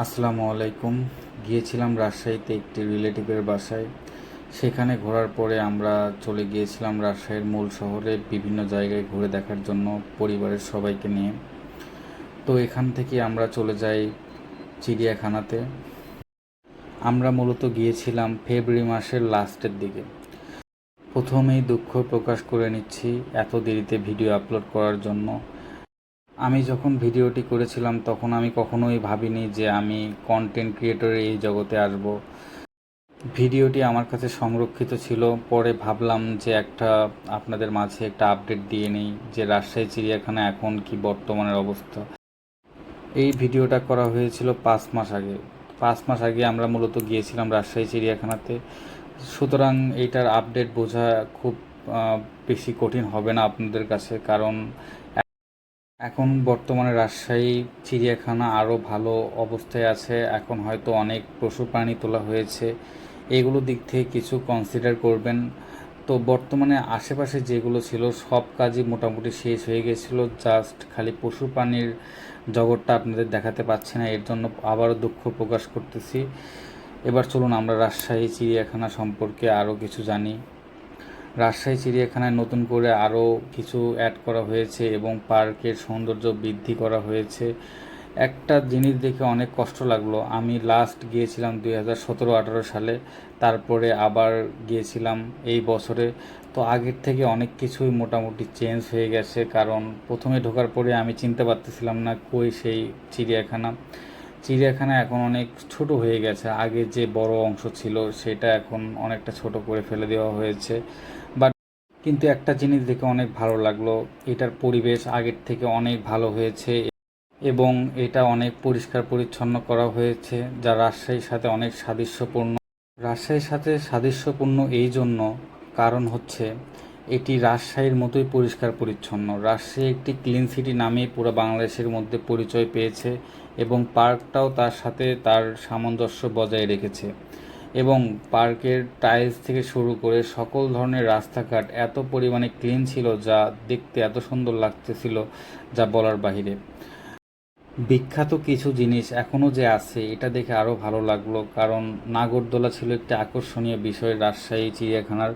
আসসালামু আলাইকুম। গিয়েছিলাম রাজশাহীতে একটি রিলেটিভের বাসায়। সেখানে ঘোরার পরে আমরা চলে গিয়েছিলাম রাজশাহীর মূল শহরে বিভিন্ন জায়গায় ঘুরে দেখার জন্য পরিবারের সবাইকে নিয়ে। তো এখান থেকে আমরা চলে যাই চিড়িয়াখানাতে। আমরা মূলত গিয়েছিলাম ফেব্রুয়ারি মাসের লাস্টের দিকে। প্রথমেই দুঃখ প্রকাশ করে নিচ্ছি এত দেরিতে ভিডিও আপলোড করার জন্য। আমি যখন ভিডিওটি করেছিলাম, তখন আমি কখনোই ভাবিনি যে আমি কন্টেন্ট ক্রিয়েটরের এই জগতে আসব। ভিডিওটি আমার কাছে সংরক্ষিত ছিল। পরে ভাবলাম যে একটা, আপনাদের মাঝে একটা আপডেট দিয়ে নেই যে রাজশাহী, চিড়িয়াখানা এখন কি বর্তমানের অবস্থা। এই ভিডিওটা করা হয়েছিল পাঁচ মাস আগে। পাঁচ মাস আগে আমরা মূলত গিয়েছিলাম রাজশাহী, চিড়িয়াখানাতে। সুতরাং এইটার আপডেট বোঝা খুব বেশি কঠিন হবে না আপনাদের কাছে, কারণ এখন বর্তমানে রাজশাহী, চিড়িয়াখানা আরও ভালো অবস্থায় আছে। এখন হয়তো অনেক পশু প্রাণী তোলা হয়েছে। এগুলো দিক থেকে কিছু কনসিডার করবেন। তো বর্তমানে আশেপাশে যেগুলো ছিল, সব কাজই মোটামুটি শেষ হয়ে গেছিল। জাস্ট খালি পশু প্রাণীর জগৎটা আপনাদের দেখাতে পাচ্ছি না, এর জন্য আবারও দুঃখ প্রকাশ করতেছি। এবার চলুন আমরা রাজশাহী, চিড়িয়াখানা সম্পর্কে আরও কিছু জানি। রাজশাহী, চিড়িয়াখানায় নতুন করে আরও কিছু অ্যাড করা হয়েছে এবং পার্কের সৌন্দর্য বৃদ্ধি করা হয়েছে। একটা জিনিস দেখে অনেক কষ্ট লাগল। আমি লাস্ট গিয়েছিলাম দুই হাজার সতেরো আঠারো সালে, তারপরে আবার গিয়েছিলাম এই বছরে। তো আগের থেকে অনেক কিছুই মোটামুটি চেঞ্জ হয়ে গেছে, কারণ প্রথমে ঢোকার পরে আমি চিনতে পারতেছিলাম না কই সেই চিড়িয়াখানা। চিড়িয়াখানা এখন অনেক ছোট হয়ে গেছে। আগে যে বড় অংশ ছিল, সেটা এখন অনেকটা ছোট করে ফেলে দেওয়া হয়েছে। বাট কিন্তু একটা জিনিস দেখে অনেক ভালো লাগল, এটার পরিবেশ আগের থেকে অনেক ভালো হয়েছে এবং এটা অনেক পরিষ্কার পরিচ্ছন্ন করা হয়েছে, যা রাজশাহীর সাথে অনেক সাদৃশ্যপূর্ণ। রাজশাহীর সাথে সাদৃশ্যপূর্ণ এই জন্য কারণ হচ্ছে এটি রাজশাহীর মতোই পরিষ্কার পরিচ্ছন্ন। রাজশাহী একটি ক্লিন সিটি নামে পুরো বাংলাদেশের মধ্যে পরিচয় পেয়েছে এবং পার্কটাও তার সাথে তার সামঞ্জস্য বজায় রেখেছে। এবং পার্কের টাইলস থেকে শুরু করে সকল ধরনের রাস্তাঘাট এত পরিমাণে ক্লিন ছিল যা দেখতে এত সুন্দর লাগতেছিল যা বলার বাহিরে। বিখ্যাত কিছু জিনিস এখনও যে আছে, এটা দেখে আরও ভালো লাগল। কারণ নাগরদোলা ছিল একটি আকর্ষণীয় বিষয় রাজশাহী, চিড়িয়াখানার,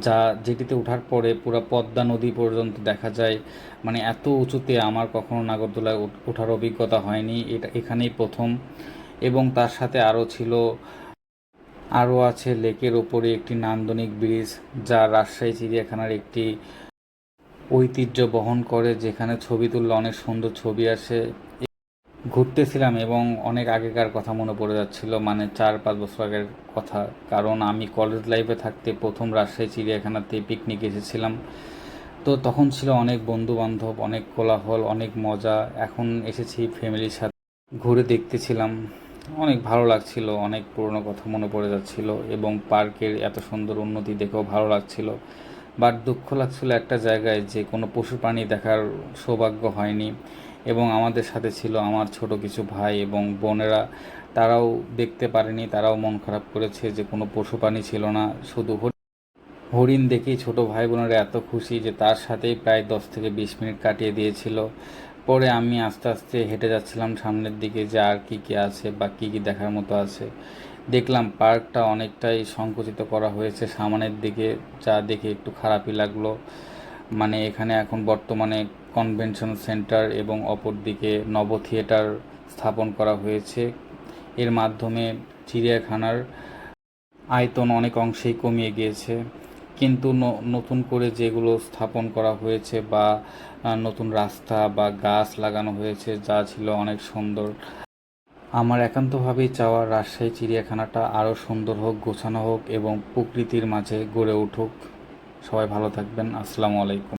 যা যেটিতে ওঠার পরে পুরো পদ্মা নদী পর্যন্ত দেখা যায়। মানে এত উঁচুতে আমার কখনো নাগরদোলায় ওঠ- ওঠার অভিজ্ঞতা হয়নি। এটা এখানেই প্রথম। এবং তার সাথে আরও ছিল আরও আছে লেকের ওপরে একটি নান্দনিক ব্রিজ, যা রাজশাহী, চিড়িয়াখানার একটি ঐতিহ্য বহন করে, যেখানে ছবি তুললে অনেক সুন্দর ছবি আসে। ঘুরতেছিলাম এবং অনেক আগেকার কথা মনে পড়ে যাচ্ছিল মানে চার পাঁচ বছর আগের কথা। কারণ আমি কলেজ লাইফে থাকতে প্রথম রাজশাহী, চিড়িয়াখানাতে পিকনিক এসেছিলাম। তো তখন ছিল অনেক বন্ধু বান্ধব অনেক কোলাহল, অনেক মজা। এখন এসেছি ফ্যামিলির সাথে। ঘুরে দেখতেছিলাম, অনেক ভালো লাগছিল, অনেক পুরনো কথা মনে পড়ে যাচ্ছিল এবং পার্কের এত সুন্দর উন্নতি দেখেও ভালো লাগছিল। বাট দুঃখ লাগছিল একটা জায়গায় যে কোনো পশু প্রাণী দেখার সৌভাগ্য হয়নি। এবং আমাদের সাথে ছিল আমার ছোট কিছু ভাই এবং বোনেরা। তারাও দেখতে পারেনি, তারাও মন খারাপ করেছে যে কোনো পশু প্রাণী ছিল না। শুধু হরি- হরিণ দেখেই ছোট ভাই বোনেরা এত খুশি যে তার সাথেই প্রায় দশ থেকে বিশ মিনিট কাটিয়ে দিয়েছিল। পরে আমি আস্তে আস্তে হেঁটে যাচ্ছিলাম সামনের দিকে যে আর কি কি আছে বা কি কি দেখার মতো আছে। দেখলাম পার্কটা অনেকটাই সংকুচিত করা হয়েছে সামনের দিকে, যা দেখে একটু খারাপই লাগল। মানে এখানে এখন বর্তমানে কনভেনশন সেন্টার এবং অপরদিকে নব থিয়েটার স্থাপন করা হয়েছে। এর মাধ্যমে চিড়িয়াখানার আয়তন অনেক অংশেই কমিয়ে গিয়েছে। কিন্তু নতুন করে যেগুলো স্থাপন করা হয়েছে বা নতুন রাস্তা বা গাছ লাগানো হয়েছে, যা ছিল অনেক সুন্দর। আমার একান্তভাবেই চাওয়া রাজশাহী চিড়িয়াখানাটা আরও সুন্দর হোক, গোছানো হোক এবং প্রকৃতির মাঝে গড়ে উঠুক। সবাই ভালো থাকবেন। আসসালামু আলাইকুম।